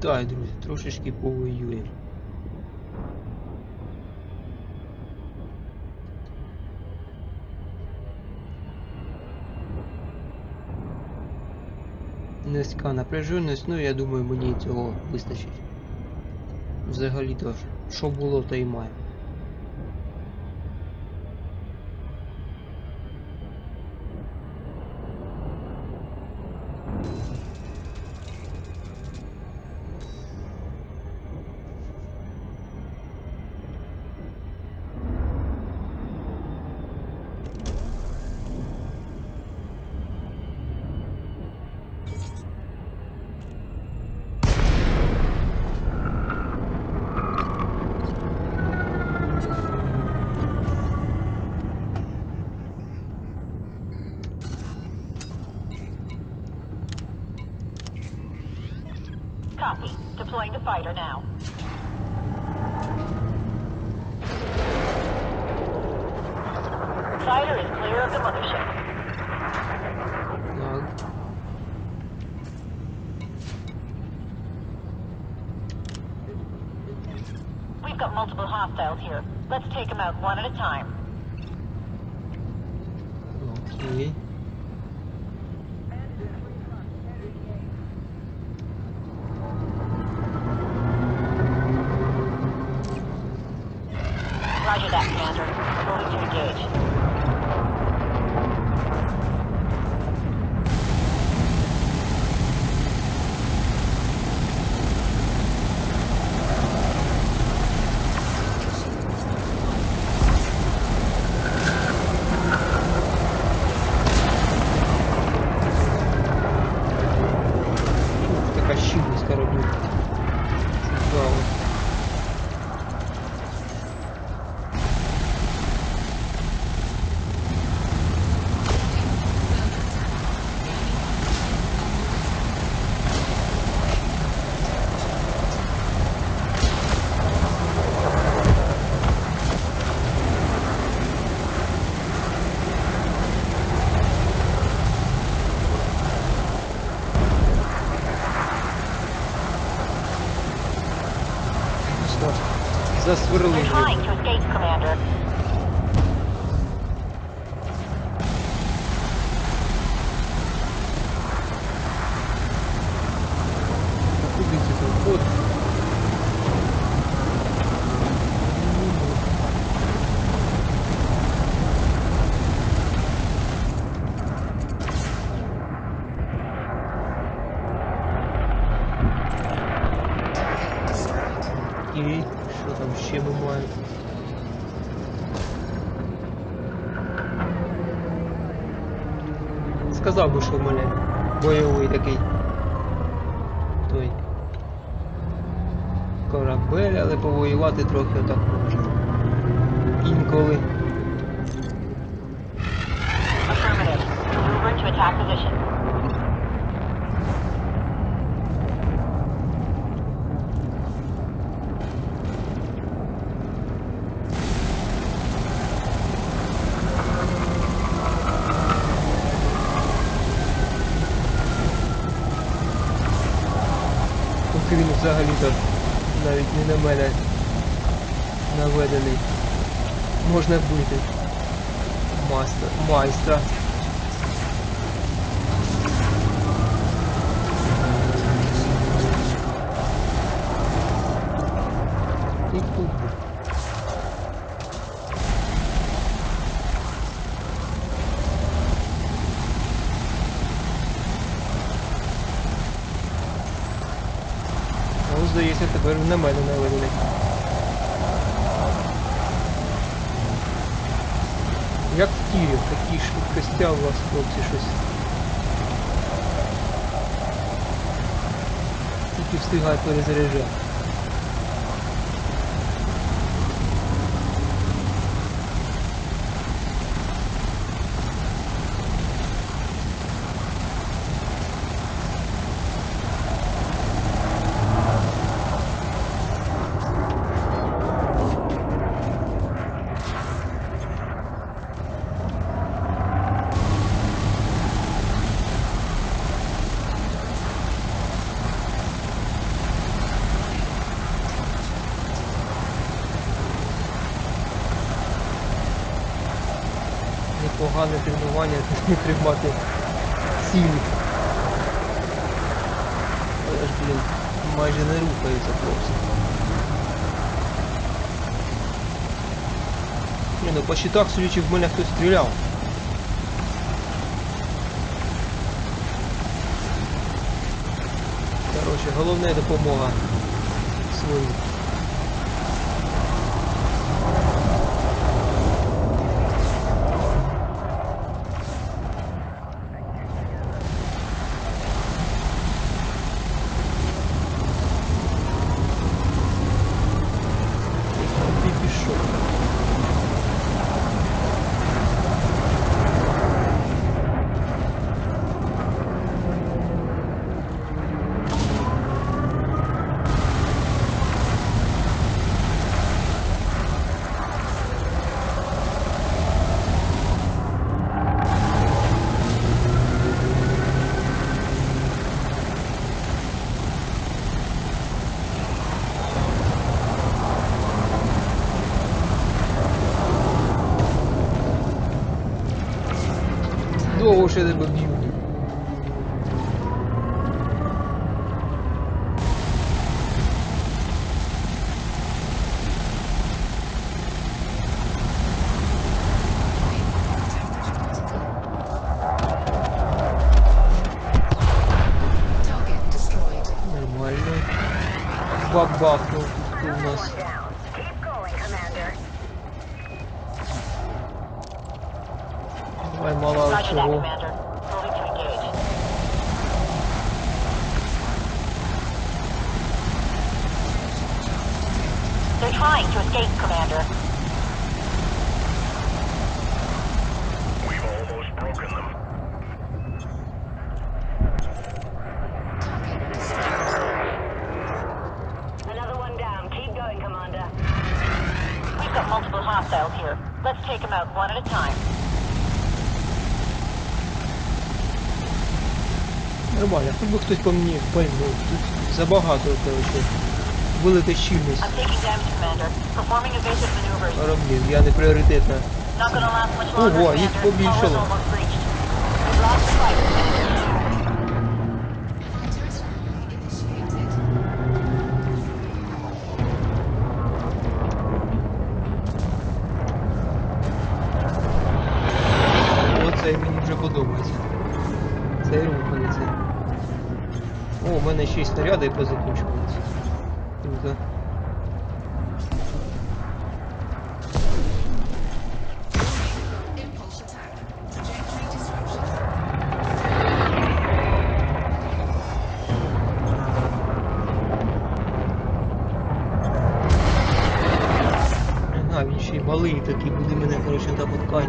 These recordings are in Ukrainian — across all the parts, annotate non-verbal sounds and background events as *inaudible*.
Так, друзі, трошечки повоюємо. Низька напряженість, ну я думаю, мені цього вистачить. Взагалі то, що було, то й має. Order now. Fighter is clear of the mothership. Log. We've got multiple hostiles here. Let's take them out one at a time. Okay. search. Що ж, Засверлив They're його. trying to escape, Commander. А куди це там? От. Окей, що там ще ми маємо? Сказав би, що в мене бойовий такий той корабель, але повоювати трохи так можна. Інколи. Affirmative. Maneuver to attack position. Поки він взагалі-то навіть не на мене наведений. Можна вбити. Майстра. Би. Ну, здається, тепер на мене наведений. Як в тірі, такі швидкостя у вас, хлопці, щось. Тільки встигає перезаряджати. Погане тренування тримати ціль. Але ж, блін, майже не рухається хлопці. Ні, ну по щитах, судячи, в мене хтось стріляв. Короче, головне допомога своїм. Ти пішов. Довго ще escape, Commander. We've almost broken them. Target destroyed. Another one down. Keep going, Commander. We've got multiple hostiles here. Let's take them out one at a time. Нормально, хоч би хтось по мені пальнув. Тут забагато, коротше. Велика щільність. Кораблів, я не пріоритетна. Ого, їх побільшало. Power's almost reached. We've lost the fight, Commander. Fighter attack initiated. Оце мені вже подобається. Цей рухається. О, у мене ще й снаряди позакінчувалися. Круто. Disruption. Він ще малий такий, буде мене, коротше, так от.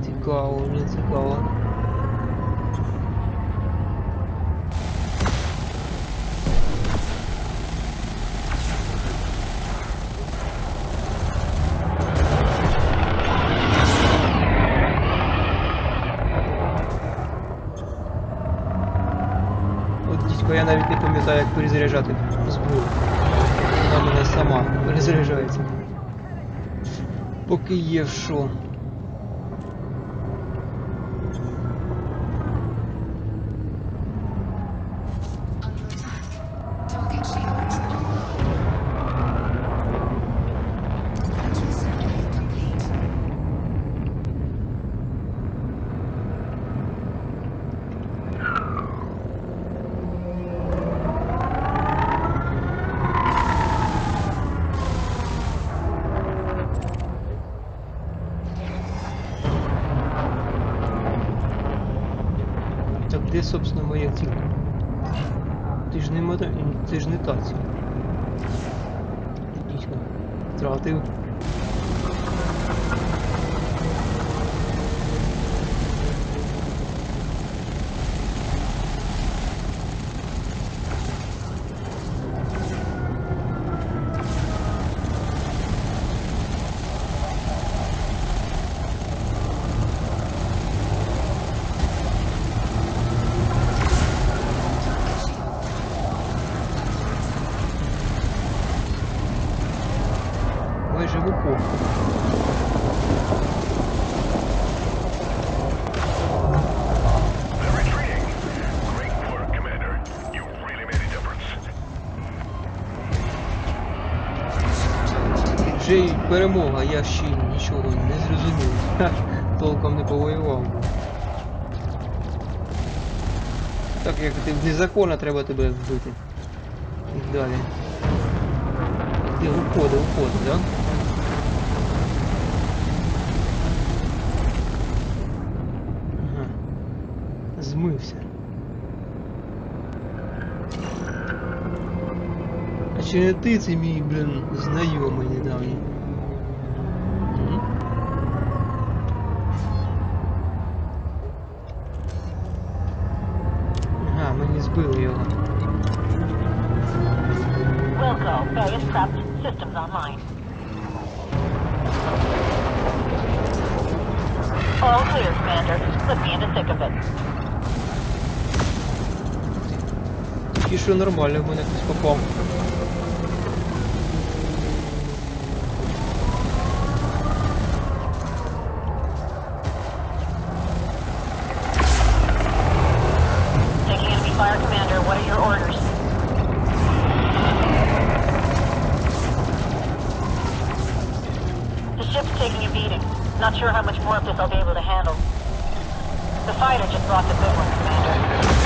Цікаво, мені цікаво. Пам'ятаю, зброю. Вона мене сама перезаряджається. Поки є що. Мода... Це ж не та. Дійсно. Втратив. Перемога, я ще нічого не зрозумів. Ха, толком не повоював. Так як ти незаконно треба тебе вбити. І далі. Ти уходи, уходи, да? Ага. Змився. А чи не ти це мій, блін, знайомий недавній? Wilco, Bay is prepped. Systems online. All clear, Commander. Slip me into thick of it. І що нормально, в мене хтось попав. Taking enemy fire, Commander. What are your Not sure how much more of this I'll be able to handle. The fighter just brought the good one, Commander.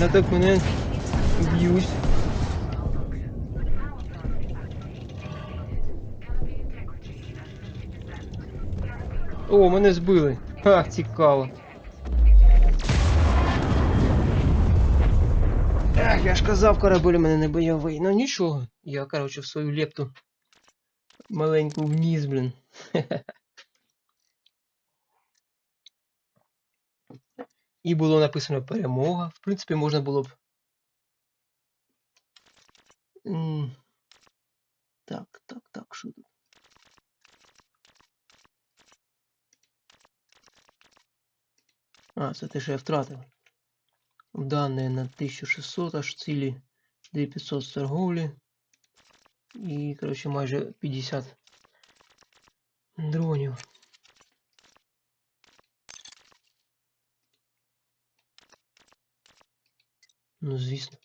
Нормально так мене б'ють. О, мене збили. Ха, цікаво. Ах, я ж казав, корабель у мене не бойовий. Ну нічого. Я, коротше, в свою лепту маленьку вниз, блін. *laughs* І було написано перемога. В принципі, можна було б. Так, так, так, що тут? А, це те, що я втратив. Дані на 1600, аж цілі 2500 з торговлі. І, коротше, майже 50 дронів. Ну, звісно.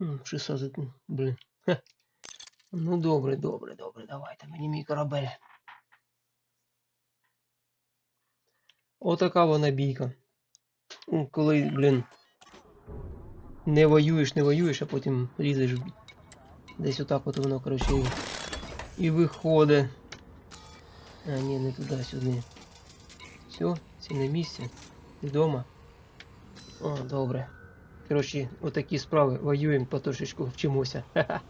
М, 600, м, блін. Хе. Ну, добре, добре, добре, давайте мені мій корабель. Отака вона бійка. Коли, блін, не воюєш, не воюєш, а потім лізеш десь отак от воно, коротше, і, і виходить. А, ні, не туди, сюди. Все, всі на місці. Ти вдома? О, добре. Коротше, отакі справи воюємо, потрошечку вчимося. Ха-ха.